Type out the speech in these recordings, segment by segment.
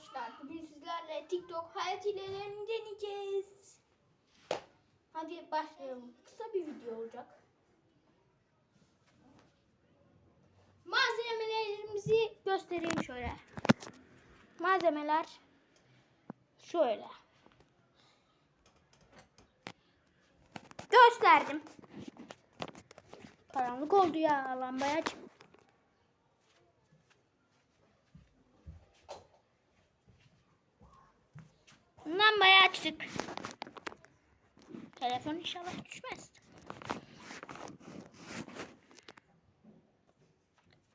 arkadaşlar. Bugün sizlerle TikTok hayat hilelerini deneyeceğiz. Hadi başlayalım. Kısa bir video olacak. Malzemelerimizi göstereyim şöyle. Malzemeler şöyle. Gösterdim. Karanlık oldu ya lambayı aç. Lambayı açtık. Telefon inşallah düşmez.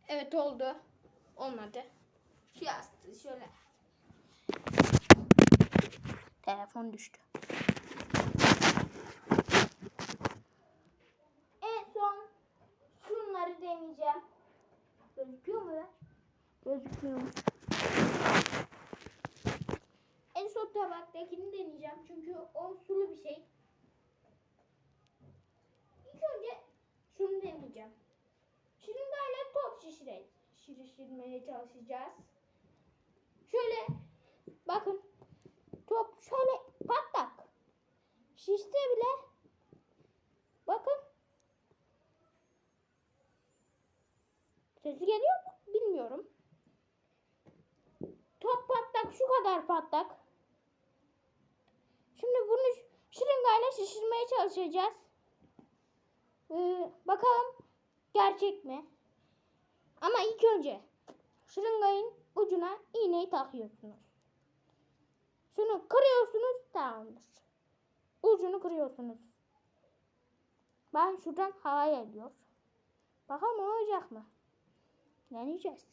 Evet oldu. Olmadı. Şu yastığı şöyle. Telefon düştü. En son şunları deneyeceğim. Gözüküyor mu? Gözükmüyor mu? En son tabaktakini deneyeceğim çünkü o sulu bir şey. İlk önce şunu deneyeceğim. Şimdi böyle top şişire, şişirmeye çalışacağız. Şöyle bakın top şöyle patlak. Şişte bile bakın sesi geliyor mu bilmiyorum. Top patlak şu kadar patlak. Bunu şırıngayla şişirmeye çalışacağız. Ee, bakalım gerçek mi? Ama ilk önce şırıngayın ucuna iğneyi takıyorsunuz. Şunu kırıyorsunuz tamamdır. Ucunu kırıyorsunuz. Ben şuradan hava geliyor. Bakalım olacak mı? Deneyeceğiz.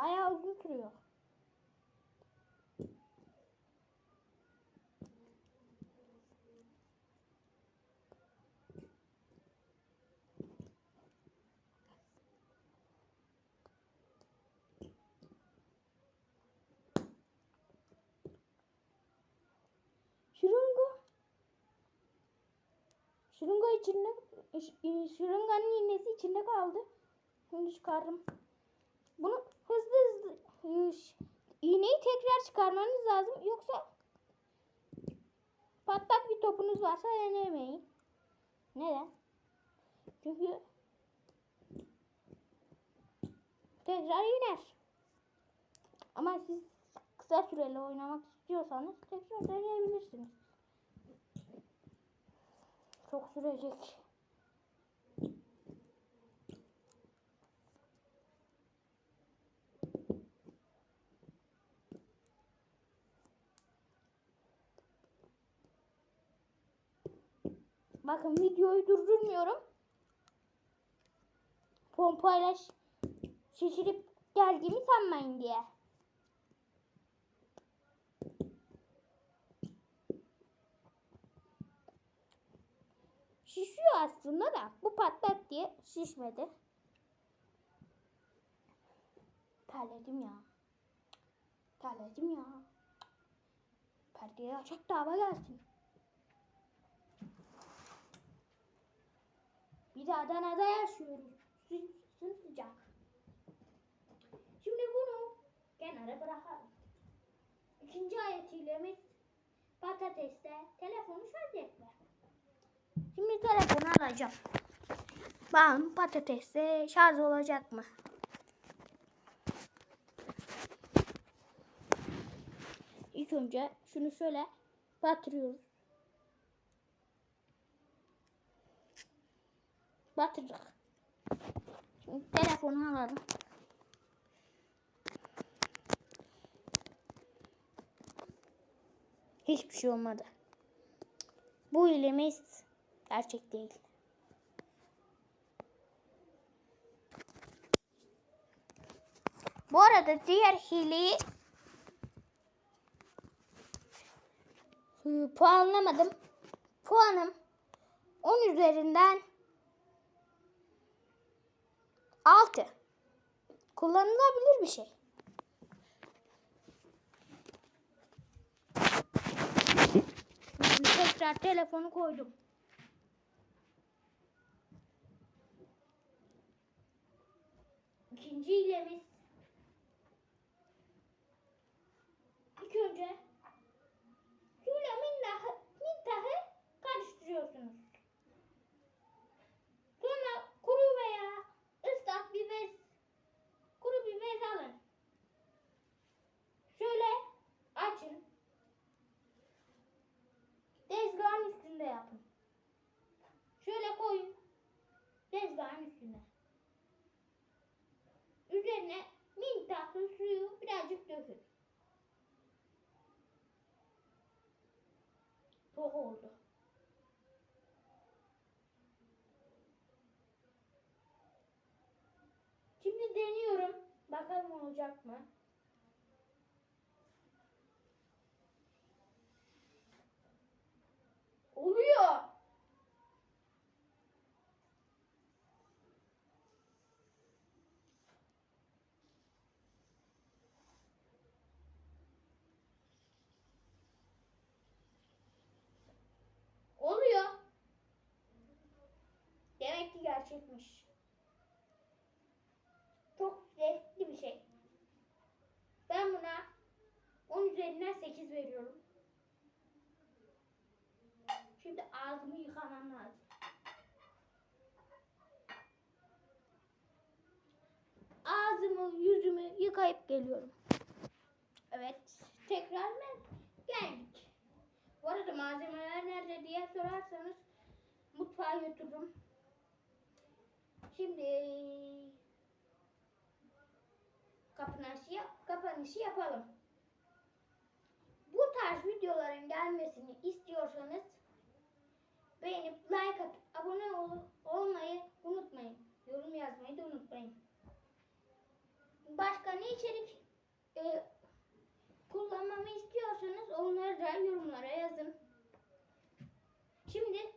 Bayağı uzun sürüyor. Şırınga. Şırınga içinde, şırınganın iğnesi içinde kaldı. Şimdi çıkardım. Bunu hızlı hızlı iğneyi tekrar çıkarmanız lazım. Yoksa patlak bir topunuz varsa denemeyin. Neden? Çünkü tekrar iner. Ama siz kısa süreli oynamak istiyorsanız tekrar deneyebilirsiniz. Çok sürecek. Bakın videoyu durdurmuyorum. Pompayla şişirip geldiğimi sanmayın diye. Şişiyor aslında da bu patlak diye şişmedi. Terledim ya. Terledim ya. Perdeyi açak da hava gelsin. Bir de Adana'da yaşıyoruz. Sı- Sımsıcak. Şimdi bunu kenara bırakalım. İkinci ayetiyle patateste telefonu şarj etme. Şimdi telefonu alacağım. Bakalım patateste şarj olacak mı? İlk önce şunu şöyle batırıyoruz. Batırdık. Şimdi telefonu alalım. Hiçbir şey olmadı. Bu hilemiz gerçek değil. Bu arada diğer hileyi puanlamadım. Puanım 10 üzerinden 6. Kullanılabilir bir şey. Tekrar telefonu koydum. İkinci ilemiz deniyorum. Bakalım olacak mı? Oluyor. Oluyor. Demek ki gerçekmiş. Çok zevkli bir şey. Ben buna 10 üzerinden 8 veriyorum. Şimdi ağzımı yıkamam lazım. Ağzımı, yüzümü yıkayıp geliyorum. Evet, tekrar ben geldik. Bu arada malzemeler nerede diye sorarsanız mutfağa götürürüm. Şimdi kapanışı, kapanışı yapalım. Tarz videoların gelmesini istiyorsanız beğenip like atıp abone ol- olmayı unutmayın. Yorum yazmayı da unutmayın. Başka ne içerik e, kullanmamı istiyorsanız onları da yorumlara yazın. Şimdi